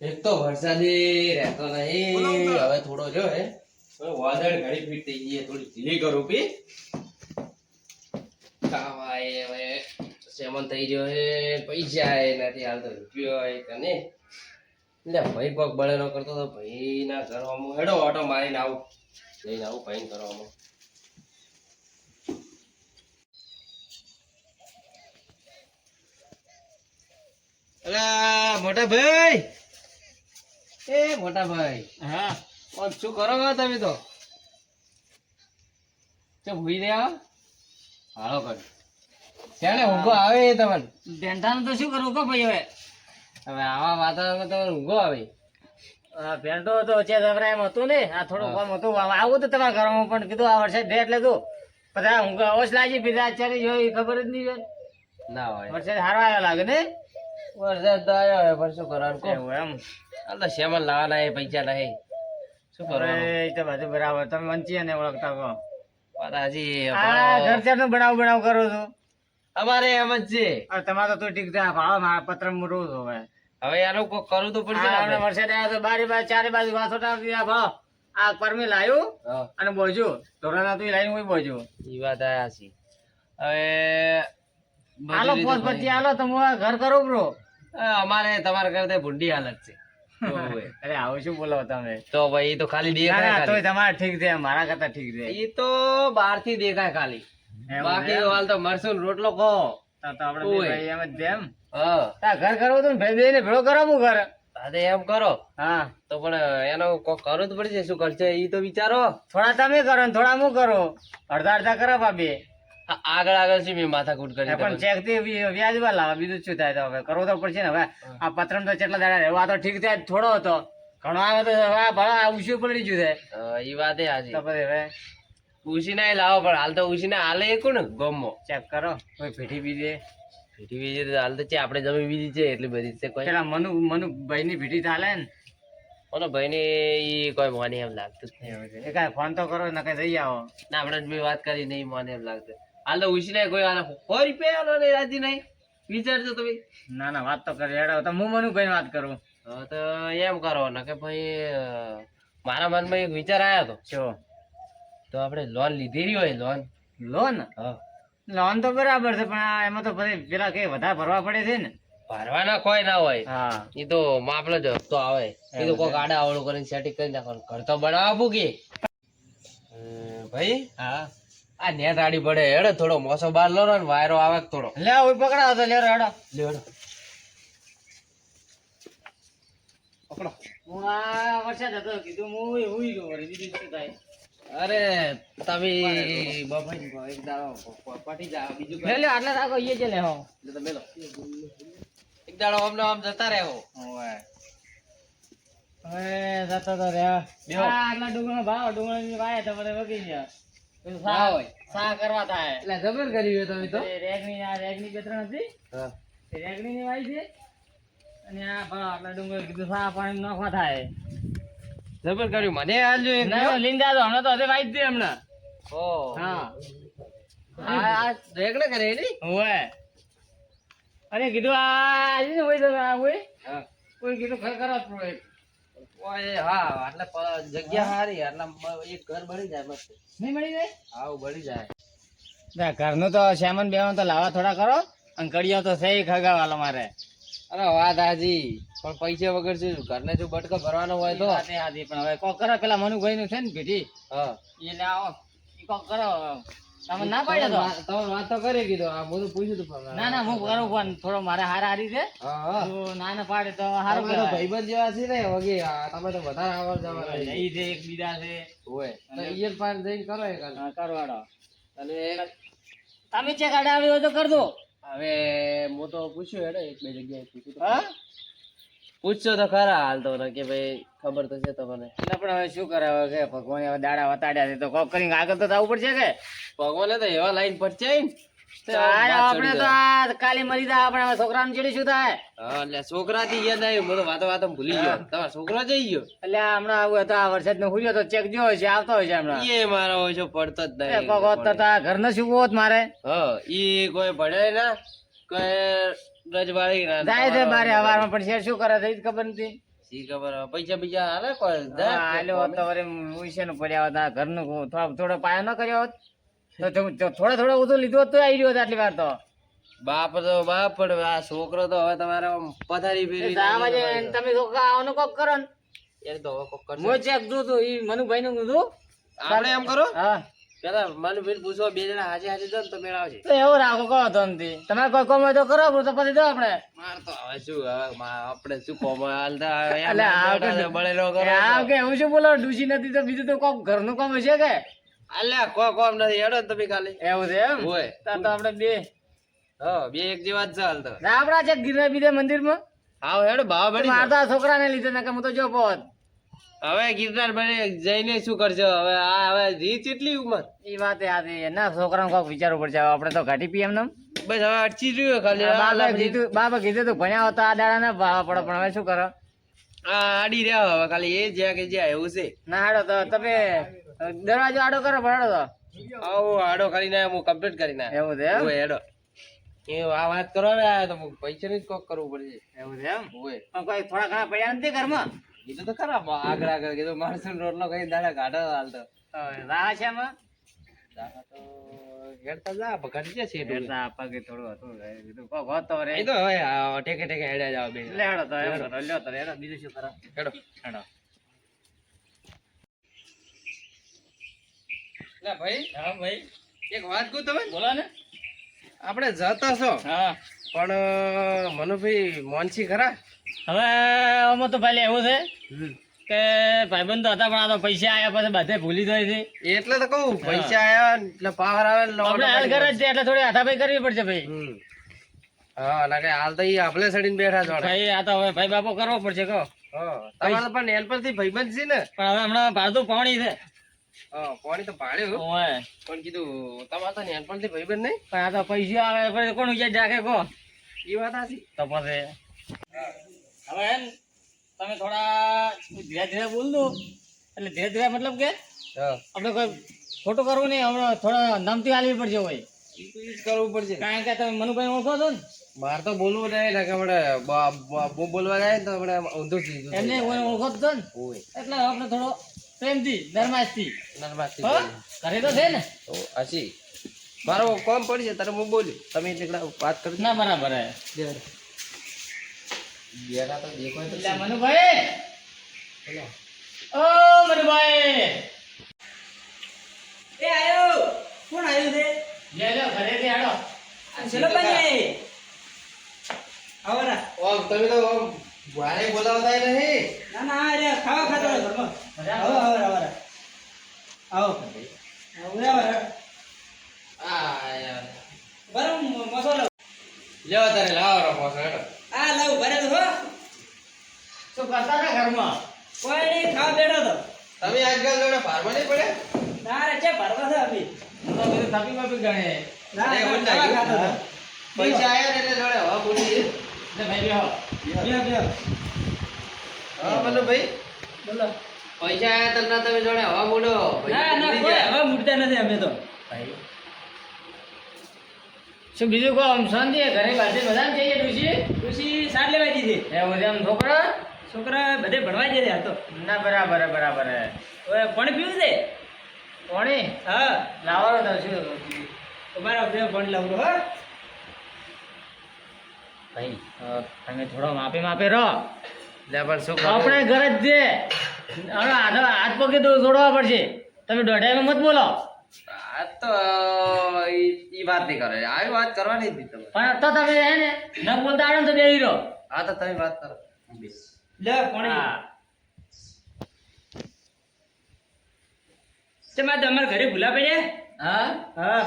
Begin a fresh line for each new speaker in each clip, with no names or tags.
એક તો વરસાદી રહેતો નહીં. હવે થોડો જો હે. વાદળ ઘડી ફીટ થઈ ગઈ થોડી ઢીલી કરું પી. એ હવે. સેમન થઈ ગયો હે પૈસા એ નથી હાલતો રૂપિયો એ કને એટલે ભાઈ કોક બળેલો કરતો તો ભાઈ ના ઘરમાં હેડો ઓટો મારીને આવું. જઈને આવું ભાઈ કરવામાં અલા મોટા ભાઈ. એ મોટા ભાઈ.
હા.
ઓમ શું કરો તમે તો? ભૂલી ભૂઈ રહ્યા હાલો કર. ત્યારે ઊંઘો આવે એ તમને
બેંટાનું તો શું કરવું કો ભાઈ હવે.
હવે આવા વાતાવરણમાં તમને ઊંઘો આવે.
આ બેંટો તો છે તમારે એમ હતું ને આ થોડું કામ હતું. આવું તો તમારા ઘરમાં પણ કીધું આ વરસાદ ભેટ એટલે પછી બધા ઊંઘ ઓછ લાગી પીધા અત્યારે જોઈ ખબર જ નહીં હોય.
ના હોય.
વરસાદ સારો આવ્યો લાગે ને?
વરસાદ તો આવ્યો હવે પણ શું કરવાનું કહો
એવું એમ.
તો શેમાં લાવવાના એ પૈસા નહીં. શું કરવાનું?
એ તો બધું બરાબર. તમે વંચી અને ઓળખતા કહો.
વાત હજી
ઘર બનાવ બનાવ કરો છો.
અમારે એમ જ છે.
તમારે તો ઠીક છે. આ મારા પત્ર મોટું રહું હવે.
હવે આનું કોઈ કરું તો પડશે ને
વરસાદ આવ્યો તો બારી બાજુ ચારે બાજુ વાસો ટાંકી ભાવ. આ પરમી લાવ્યું અને બોજો ધોરણા તું લાઈને હું બોજો
એ વાત આયા છે. હવે
હાલો પોત પછી હાલો તમે ઘર કરો બ્રો
અમારે તમારા કરતા ભૂંડી હાલત છે.
અરે આવું શું બોલો તમે?
તો ભાઈ તો ખાલી દેખાય તો
તમારે ઠીક છે મારા કરતા ઠીક છે.
એ તો બહારથી દેખાય ખાલી. બાકી હાલ તો મરસું રોટલો કહો
તો તો આપણે એમ જ જેમ
હા.
તા ઘર કરવું ને ભાઈ બેને ભેળો કરાવું ઘર?
અરે એમ કરો.
હા.
તો પણ એનો કોક કરવું જ પડશે શું કરશે એ તો વિચારો.
થોડા તમે કરો ને થોડા હું કરો? અડધા અડધા કરો ભાભી.
આગળ આગળ છે મેં માથાકૂટ કરી
પણ ચેકથી વ્ય- વ્યાજમાં લાવે બીજું શું થાય તો હવે? કરવું તો પડશે ને હવે. આ પત્રમ તો કેટલા દાડા રહેવા તો ઠીક થાય થોડો હતો. ઘણો આવે તો હવે ભલા આ પડી ગયું છે
ઈ વાત એ
હાજી હવે
ઉછી ના લાવો પણ હાલ તો ઉછી ના હાલે એ કોણ? ગમો.
ચેક કરો. કોઈ પીઠી બીજે?
પીઠી બીજી તો હાલ તો છે આપણે જમી બીજી છે એટલી બધી છે કોઈ.
પેલા મનુ મનુ ભાઈ ની પીઠી ચાલે ને?
ઓનો ભાઈ ને ઈ કોઈ મોને એમ લાગતું જ નહીં
એ કાંઈ ફોન તો કરો ને કઈ જઈ આવો.
ના આપણે જ મેં વાત કરી નહીં મને એમ લાગતું. હાલ તો ઉછીને કોઈ આને સો રૂપિયા આલો ને રાજી નહીં? વિચારજો તમે.
ના ના વાત તો કરી હેડો તો હું મનુ ભાઈ વાત કરું?
તો એમ કરો ને કે ભાઈ મારા મનમાં એક વિચાર આવ્યો હતો.
શું?
તો આપણે લોન લીધેલી હોય લોન?
લોન?
હા.
લોન તો બરાબર છે પણ એમાં તો પછી પેલા કઈ વધારે ભરવા પડે છે ને?
ભરવાના કોઈ ના હોય.
હા.
એ તો માપલો જ હપ્તો આવે. એ તો કોઈ ગાડા આવડું કરીને સેટિંગ કરી નાખવાનું. ઘર તો બનાવવા પૂગી ભાઈ?
હા.
આ નેટ આડી પડે હેડે થોડો મોસો બાર લો ને વાયરો આવે થોડો.
લે ઓય પકડાવો તો લે હેડો
લેડો
પકડો. હું આ વરસાદ હતો કીધું હું હુઈ ગયો વળી બીજું શું થાય?
અરે તમે બફાઈ ગયો, એક દાડો પટી જા બીજું
લે લે આટલા રાખો ઈએ છે લે હો.
લે તો મેલો એક દાડો આમ ને આમ જતા રહેવો
ઓય હવે. જતો તો રહ્યા. આ આટલા ભાવ ડુંગળીની વાય તમારે વગી ગયા.
ના
સા
હોય.
સા કરવા થાય?
એટલે જબર કરી તમે તો
રેગની આ રેગની બે ત્રણ હતી.
હા.
વાય છે. અને આ ભાવ ડુંગર કીધું સા પાણી નાખવા થાય.
જબર કર્યું. મને
ના લીંદા તો હમણાં તો હજુ વાઈ જ દે હમણાં.
ઓ.
હા.
આ રેગડે કરે એની?
કીધું આ આજે ને હોય તો આ હોય. કોઈ કીધું ખર પ્રોજેક્ટ
ઓય હા એટલે જગ્યા હારી એટલે એક ઘર બની જાય મસ્ત
નહીં મળી જાય?
આવું બની જાય.
ના ઘરનું તો સામાન બેમન તો લાવા થોડા કરો અને કડિયો તો સહી ખગાવાલો મારે.
અરે વાત હાજી પણ પૈસા વગર શું ઘરને જો બટકો ભરવાનો હોય તો?
હાજી પણ હવે કોક કરો પેલા મનુભાઈ નું છે ને ભેટી
હા.
એ લાવો કોક કરો. તમે ના પાડ્યો તો?
તમે વાત તો કરી કીધું આ બધું પૂછ્યું તું
ના ના હું કરું ફોન થોડો મારે હાર હારી છે. ના ના પાડે તો હારું કરો
ભાઈબંધ જેવા છે ને વગી તમે તો વધારે આવર જવા છે.
ઈ છે એક બીજા છે.
હોય. તો ઈયર પાર જઈને કરો એક.
કરવાડો
અને
તમે ચેક આડાવ્યો તો કર દો
હવે હું તો પૂછ્યું હેડે એક બે જગ્યાએ પૂછ્યું
હા?
પૂછશો તો ખરા હાલ તો કે ભાઈ ખબર તો છે તમને.
એટલે પણ હવે શું કરે હવે કે ભગવાન હવે દાડા વતાડ્યા છે તો કોક કરીને આગળ તો થવું પડશે કે?
ભગવાને તો એવા લાઈન
આ આપણે તો આ કાલી મરી જાય આપણે છોકરાને ચીડી શું થાય?
હા એટલે છોકરા થી યાદ આવ્યું બધું વાતો વાતો ભૂલી ગયો. તમારો છોકરો જઈ ગયો.
એટલે હમણાં આવું હતો આ વરસાદ નો હુર્યો તો ચેક જો હોય છે આવતો હોય છે હમણાં.
એ મારો હોય છે પડતો જ નહીં.
કોક ઘર ને શું હોત મારે?
હા ઈ કોઈ ભણે ના કોઈ
જાય છે બારે હવારમાં પણ શેર શું કરે થઈ ખબર નથી.
શી ખબર પૈસા બીજા હાલે કોઈ? હાલો
હા, આલ્યો હોત તો પડ્યા હતા? ઘરનું થોડા થોડો પાયો ન કર્યો હોત? તો થોડા થોડા ઓછું લીધું તો આવી રહ્યો આટલી વાર તો.
બાપ તો બાપ પણ આ છોકરો તો હવે તમારે પથારી ફેરવી
તમે તો આનું કોક કરો ને.
યાર તો હવે કોક કરો
હું ચેક ઈ મનુભાઈ નું કીધું
આપણે એમ કરો?
હા.
પેલા મનુભાઈ પૂછો બે જણા હાજે હાજે જો તો મેળ આવશે.
તો એવું રાખો કહો તો નથી તમારે કોઈ કોમ તો કરો તો પછી દો આપણે.
માર તો હવે શું હવે આપણે શું કોમ હાલતા હવે એમ
અલે આ
બેઠા છે, બળેલો કરો
આ કે હું શું બોલો ડૂસી નથી તો બીજું તો કોક ઘરનું કામ હશે કે?
અલ્યા કો કોમ નથી. હેડો ને તમે ખાલી.
એવું છે એમ?
હોય.
તો આપણે બે.
હા બે એક જેવા જ ચાલ તો.
આપડા છે ગીરવે બીજે મંદિરમાં?
માં હેડો ભાવ બની
મારા તો આ છોકરાને લીધે ને કે હું તો જો પહોંચ
હવે ગિરનાર બને જઈને શું કરશો? હવે આ હવે જી કેટલી ઉંમર.
એ વાત યાદ છે ના છોકરાને કોક વિચારવું પડશે. આપણે તો ઘાટી પીએમ ને
બસ હવે અટકી રહ્યું ખાલી.
બાબા કીધું તું ભણ્યા હોત આ દાડા ના ભાવ પડે પણ હવે શું કરો?
આડી રહ્યા હવે ખાલી. એ જ્યાં કે જ્યાં એવું છે.
ના હાડો તો તમે દરવાજો આડો કરો ભરાડો તો.
આવો આડો કરીને હું કમ્પ્લીટ કરી નાખ
એવું છે એમ?
હોય એ આ વાત કરો ને તો પૈસા ની જ કોક કરવું પડશે.
એવું છે એમ?
હોય
પણ કોઈ થોડા ઘણા પડ્યા નથી ઘરમાં?
કીધું તો ખરા આગળ આગળ કીધું માણસો રોટલો કઈ દાડા ગાઢો હાલતો.
એમાં
તો હેડતા જા ઘટી જશે એટલું.
હેડતા પગે થોડું હતું કીધું કોક હોત તો રે.
એ તો હવે ટેકે ટેકે હેડ્યા જાવ બે.
લે હેડો તો કરો લ્યો તો હેડો બીજું શું કરો?
હેડો.
હેડો.
લે ભાઈ.
હા ભાઈ.
એક વાત કહું તમે
બોલો ને.
આપણે જતા છો.
હા.
પણ મનુભાઈ મોનસી ખરા?
હવે આમાં તો પહેલા એવું છે કે ભાઈબંધ તો હતા પણ આ તો પૈસા આવ્યા પછી બધે ભૂલી જાય છે.
એટલે તો કહું પૈસા આયા એટલે પાવર આવે
આપણે હાલ કરે છે એટલે થોડી હાથાભાઈ કરવી પડશે ભાઈ.
હા કે હાલ તો ઈ આપણે સડીને બેઠા છો
ભાઈ આ તો હવે ભાઈ બાપો કરવો પડશે કહો.
હા તમારે પણ નેલ પરથી ભાઈબંધ છે ને?
પણ હવે હમણાં ભાડું પાણી છે.
પાણી તો
ઓય.
પણ કીધું તમારે તો નેલ પરથી ભાઈબંધ નહીં?
પણ આ તો પૈસા આવે કોણ જાગે કહો.
એ વાત સાચી.
તો પછી હવે એમ તમે થોડા ધીરે ધીરે બોલ દો. એટલે ધીરે ધીરે મતલબ કે આપણે કોઈ ખોટું કરવું નહીં હમણાં થોડા નમતી હાલવી પડશે હોય.
કરવું પડશે.
કારણ કે તમે મનુભાઈ ઓળખો છો ને?
મારે તો બોલવું નહીં ને કે બહુ બોલવા જાય ને તો આપણે ઊંધું થઈ જતું.
એમને ઓળખો છો ને? એટલે આપણે થોડો પ્રેમથી નરમાશથી.
નરમાશથી
ઘરે તો છે ને?
હાચી. મારો કોમ પડી છે તારે હું બોલ્યું તમે એટલે વાત કરજો
ના બરાબર હે.
બેહાડા તો દેખાય તો
એટલે મનુભાઈ.
બોલો.
ઓ મનુભાઈ.
એ આયો. કોણ આવ્યું છે?
લે લે ઘરેથી હાડો
આડો ચલો બને આવરા
ઓમ તમે તો ઓમ વારે બોલાવતા નહીં
ના ના અરે ખાવા ખાતો ધર્મ ઘરમાં. આવો આવો. આવરા આવો આવો. આવરા
આ યાર.
ગરમ મસાલો.
લેવા તારે લાવો હેડો.
આ લાવ ભરે તો
શું કરતા હતા ઘરમાં?
કોઈ નહીં ખાવા બેઠો તો
તમે આજકાલ જોડે ફાર્મા નહીં પડે?
ના રે છે ભરવા છે અભી
તો કીધું થપી માપી ગણે.
ના
એવું
હતો.
પૈસા આયા ને એટલે જોડે હવા બોલી
એટલે ભાઈ બેહો.
બેહો બેહો.
હા બોલો ભાઈ.
બોલો.
પૈસા આયા તમને તમે જોડે હવા બોલો.
ના ના કોઈ હવા મૂડતા નથી અમે તો.
શું બીજું કહો? આમ શાંતિ ઘરે બાજુ બધા જઈએ ડુસી
ખુશી સાર લેવા દીધી
એવું છે આમ છોકરા?
છોકરા બધે ભણવા જઈ રહ્યા તો.
ના બરાબર બરાબર
હવે પણ પીવું છે?
પાણી
હા.
લાવવાનો તો શું?
તમારા બે પણ લાવડો હા.
ભાઈ તમે થોડો માપે માપે રહો.
બરાબર શું?
આપણે ઘરે જ છે હાથ પગે તો જોડવા પડશે. તમે દોઢાઈમાં મત બોલો.
તો ઈ વાત નહીં કરે. આવી વાત કરવાની જ નહીં
પણ તો તમે હે ને ન બોલતા આવડે તો બેહી રહો.
આ તો તમે વાત કરો.
લે કોણ?
હા.
ચમા તો ઘરે ભૂલા પડ્યા?
હા?
હા.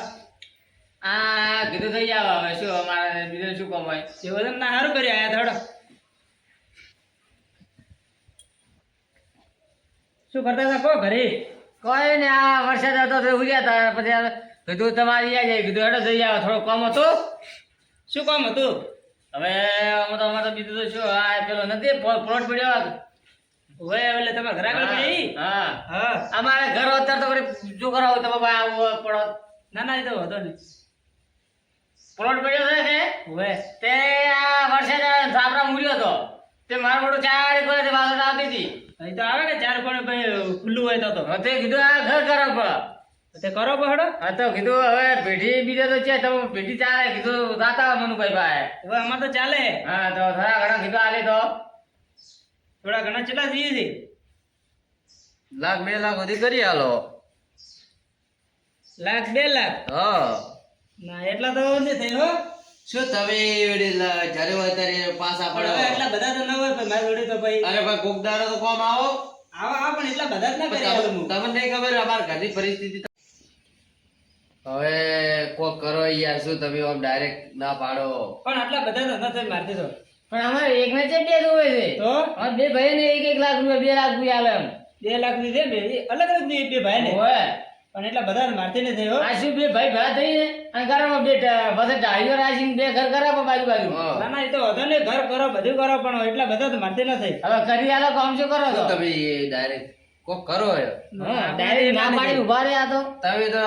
આ કીધું થઈ જાવ હવે શું અમારે બીજું શું કમાય
એવો તો ના સારું કરી આયા થોડો. શું કરતા હતા? કો ઘરે?
કોઈ ને આ વરસાદ હતો તો ઉગ્યા હતા પછી કીધું તમારી આ જાય કીધું હેડો જઈ આવો થોડો કામ હતો.
શું કામ હતું?
હવે અમે તો અમારે તો બીજું તો શું આ પેલો નથી પ્લોટ પડ્યો
હવે એટલે તમે ઘરે આગળ પડી?
હા.
હા.
અમારે ઘર અત્યારે તો શું કરાવું તમે આવું પડો.
ના ના એ તો હતો નહીં.
પ્લોટ પડ્યો છે
ઓવે
તે આ વર્ષે જ સાપરા મૂર્યો હતો. તે મારું મોટું ચાર કરે તે વાસણ આવતી હતી
અહીં તો આવે ને ચાર કોણે ભાઈ ખુલ્લું હોય તો તો.
તે કીધું આ ઘર કરો પણ
તે કરો પહડો
હા તો કીધું હવે પેઢી બીજે તો છે તમે પેઢી ચાલે. કીધું દાતા મનુભાઈ ભાઈ.
હવે અમાર તો ચાલે.
હા તો થોડા ઘણા કીધું આલે તો.
થોડા ઘણા ચેટલા થઈ છે?
લાખ બે લાખ સુધી કરી આલો.
લાખ બે લાખ?
હા.
ના એટલા તો નહીં થાય હો.
શું તમે જ્યારે હોય ત્યારે પાછા પડો
એટલા બધા તો ન હોય પણ મારી જોડે તો ભાઈ
અરે ભાઈ કોક દાડો તો કોમ આવો.
આવો આવો પણ એટલા બધા જ ના કરી
તમને નહીં ખબર અમાર ઘરની પરિસ્થિતિ હવે કોક કરો યાર શું તમે આમ ડાયરેક્ટ ના પાડો?
પણ આટલા બધા તો ન થાય તો.
પણ અમારે એક ને છે બે જોવે છે.
તો?
બે ભાઈ ને એક એક લાખ રૂપિયા બે લાખ રૂપિયા આવે એમ.
બે લાખની દે બે અલગ અલગ બે ભાઈ ને
ઓય.
પણ એટલે બધા મારતી ને થાય.
આશી બે ભાઈ ભેળા થઈ અને ઘરમાં બે ટ- ડાળીઓ રાખીને બે ઘર કરાવો બાજુ બાજુ.
ના ના એ તો વધો ને ઘર કરો બધું કરો પણ એટલા બધા તો મારતી ના થાય.
હવે કરી આલો કામ શું કરો
તો તમે ડાયરેક્ટ કોક કરો યાર.
ડાયરેક્ટ ના પાડી ઊભા રહ્યા તો.
તમે તો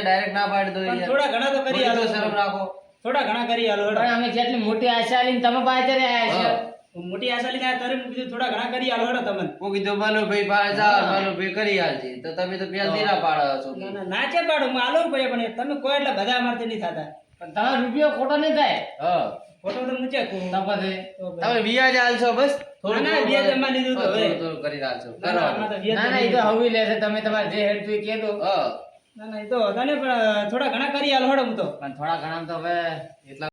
ડાયરેક્ટ ના પાડી દો
પણ થોડા ઘણા તો કરી આલો.
શરમ રાખો.
થોડા ઘણા કરી આલો
અમે જેટલી મોટી આશા લઈને તમે પાસે રહ્યા છો.
મોટી આશા લઈને તારે કીધું થોડા ઘણા કરી આલો હેડો તમને.
હું કીધું મનુભાઈ પાછા ભાઈ કરી આલજે. તો તમે તો પહેલથી દીરા પાડો છો?
ના ના છે પાડું? હું આલો ભાઈ પણ તમે કોઈ એટલે બધા અમારથી નહીં થતા.
પણ તારા રૂપિયો ખોટો નહીં થાય?
હા.
ખોટો તો મૂચે.
તો
તો ભાઈ.
તમે વ્યાજ આલશો બસ?
થોડું ના, વ્યાજ અમારે લીધું તો હવે.
થોડું કરી આલશો.
ના, ના, તો
એ તો હવી લેશે તમે તમારે જે હેડતું કે દો
હા.
ના ના એ તો હતા ને પણ થોડા ઘણા કરી આલો હેડો હું તો.
પણ થોડા ઘણા તો હવે
એટલા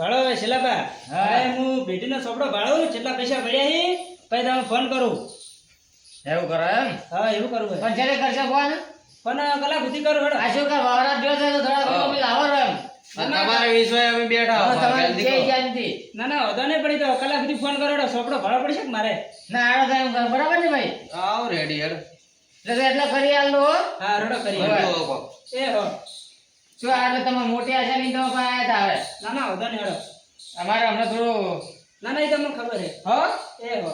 ભાડો હવે શિલાબા
હા.
હવે હું ભેટીનો સોપડો ભાડું કેટલા પૈસા મળ્યા છે પછી તમે ફોન કરું.
એવું કરો એમ?
હા એવું કરવું
પણ જ્યારે કરશે ફોન
ફોન કલાક સુધી કરું હેડો.
આ શું કર વાવરા જો છે તો થોડા તમે લાવો એમ.
તમારા અમે બેઠા
હવે
હો,
તમારે
પહેલથી
જે
કહો.
ઈચ્છા નથી.
ના ના વધો નહીં પડી તો કલાક સુધી ફોન કરો સોપડો ભાડો પડશે કે મારે?
ના આડો થાય બરાબર ને ભાઈ?
આવો રેડી હેડ.
એટલે ફરી કરી આલો હા.
રોડો કરી એ હો.
શું આટલે તમે મોટી આશા નહીં તમે પણ આયા તા હવે
ના ના વધારે નહીં હેડો.
અમારે હમણાં થોડું
ના ના એ તમને ખબર છે.
હો?
એ હો.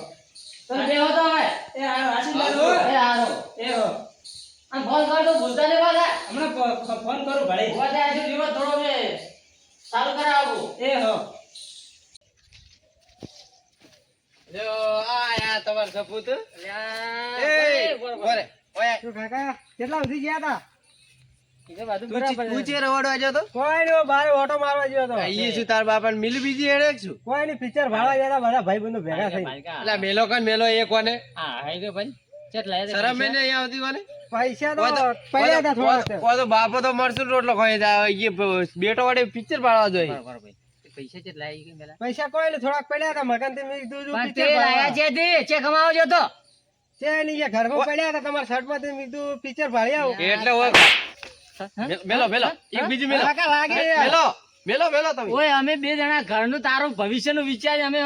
તમે બેહો તો હવે
એ હા આશીર્વાદ હો
એ આરો
એ હો.
આમ ફોન કરતો ભૂલતા નહીં પાછા.
હમણાં ફોન કરું ભાડે
ઊભા આજે જીવન થોડો બે ચાલુ કરાવો.
એ હો.
જો આ આયા તમાર સપૂત.
અલ્યા,
એ. બોલે ઓય
શું કાકા કેટલા સુધી ગયા હતા?
એ તો બધું
તું
બરાબર
તું
છે.
ચે રવડવા જતો
કોઈ નહીં બારે ઓટો મારવા ગયો હતો
શું તાર બાપાને મિલ બીજી હેડે કે
કોઈ નહીં પિક્ચર ભાડવા ગયા બધા ભાઈ બંધુ ભેગા થઈ
એટલે મેલો કન મેલો એ કોને?
હા હાઈ ગયો ભાઈ.
શરમ એ નહીં આવતી કોને?
પૈસા
તો- કોઈ તો- કોઈ તો બાપો તો મરસું રોટલો ખાઈ જાય. બેટો વડે પિક્ચર ભાડવા જોઈએ.
બરાબર પૈસા કેટલા આવી ગયા પેલા.
પૈસા કોઈ થોડાક પડ્યા હતા. મકાનથી મેં કીધું
પણ લાયા છે તે. ચે કમાવો છો તો
છે નહીં ઘરમાં પડ્યા હતા. તમારા શર્ટમાં મેં કીધું પિક્ચર ભાડી આવું.
એટલે મેલો મેલો. એક બીજું મેલો.
કાકા લાગે
મેલો મેલો મેલો તમે.
ઓય અમે બે જણા ઘરનું તારું ભવિષ્યનું વિચાર અમે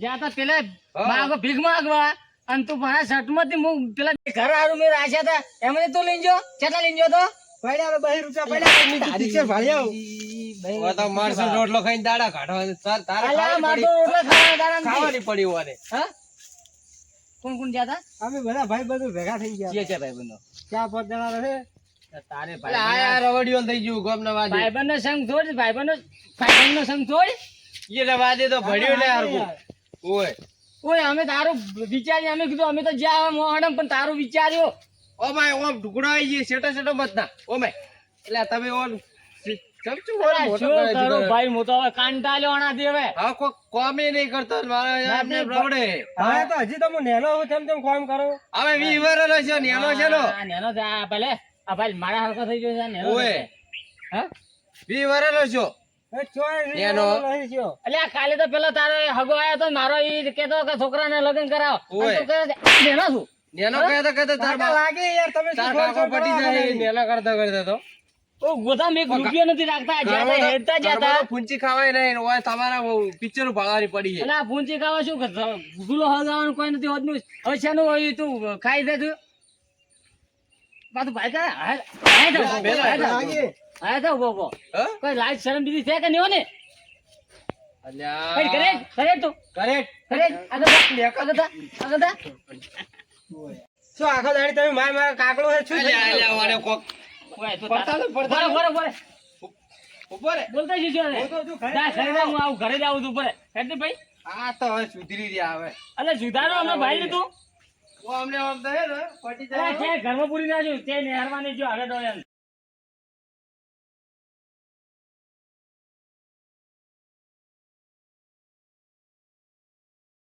જ્યાં હતા પેલા માગો ભીખ માગવા. અને તું મારા શર્ટમાંથી હું પેલા ઘર હારું મેં રાખ્યા હતા. એમને તું લઈને જો. કેટલા લઈને તો?
પડ્યા હવે બહી રૂપિયા પડ્યા હતા મેં કીધું પિક્ચર ભાડી આવું.
હોય તો મરચું રોટલો ખાઈને દાડા કાઢવા તાર- તારે ખાવાની પડી.
રોટલા ખાવાના દાડા નથી.
ખાવાની પડી હોવાને.
હા? કોણ કોણ ગયા હતા?
અમે બધા ભાઈ બધું ભેગા થઈ ગયા.
છે ભાઈબંધો.
ચાર પાંચ જણા રહે
તારે
એટલે આ રવડિયો થઈ ગયું ગોમના વાદે.
ભાઈબંધનો સંગ છોડ ભાઈબંધનો ભાઈબંધનો સંગ છોડ
ઈને વાદે તો ભળ્યો ને હારકું. ઓય.
ઓય અમે તારું વિચાર્યું અમે કીધું અમે તો જ્યાં મોહડમ પણ તારું વિચાર્યો
ઓમાય ઓમ ઢુકડો આઈ ગયો, શેટો શેટો મત ના. ઓમાય. એટલે તમે ઓમ ચમચું ઓમ
અલા,
મોટો
શું
કરે છે
ભાઈ હું તો હવે
હા, કોઈ કોમે નહીં કરતો ને રવડે.
હવે તો હજી હું નેનો હું તેમ તેમ કામ કરું
હવે છે, નેનો છે નો.
નેનો ભલે આ ભાઈ મારા હરખો થઈ ગયો છે ને
ઓય.
હા
બી વરેલો છો.
એ ચોય
નેનો.
નહીં થયો.
એટલે આ કાલે તો પેલો તારો હગો આવ્યો તો મારો ઈ કેતો કે છોકરાને લગ્ન કરાવો અને
ઓય.
તું કહે છે, આ નેનો છું
નેનો કહેતા કહેતા તાર
લાગે યાર તમે
તાર
શું ફોન
કાકો
કરો
પટી જાય, નેલા કરતા કરતા તો.
ઓ ગોદામ એક રૂપિયો નથી રાખતા જ્યાં હેડતા જતા
ફૂંચી ખાવાય નહીં ઓય તમારા પિક્ચર ભાળવાની પડી છે
આ પૂંચી ખાવા શું કરતો ગુલો હગાવાનું કોઈ નથી હોતું હવે શેનું હોય તું ખાઈ દે તું પાછું
ઘરે
જ આવું છું ભાઈ.
આ તો હવે સુધરી રહ્યા હવે.
અલે સુધારો અમે ભાઈ તું.
ઓ અમને આમ દે ને, પટી જાય.
ઘરમાં પૂરી નાખ્યું તે નહેરમાં ને જો આગળ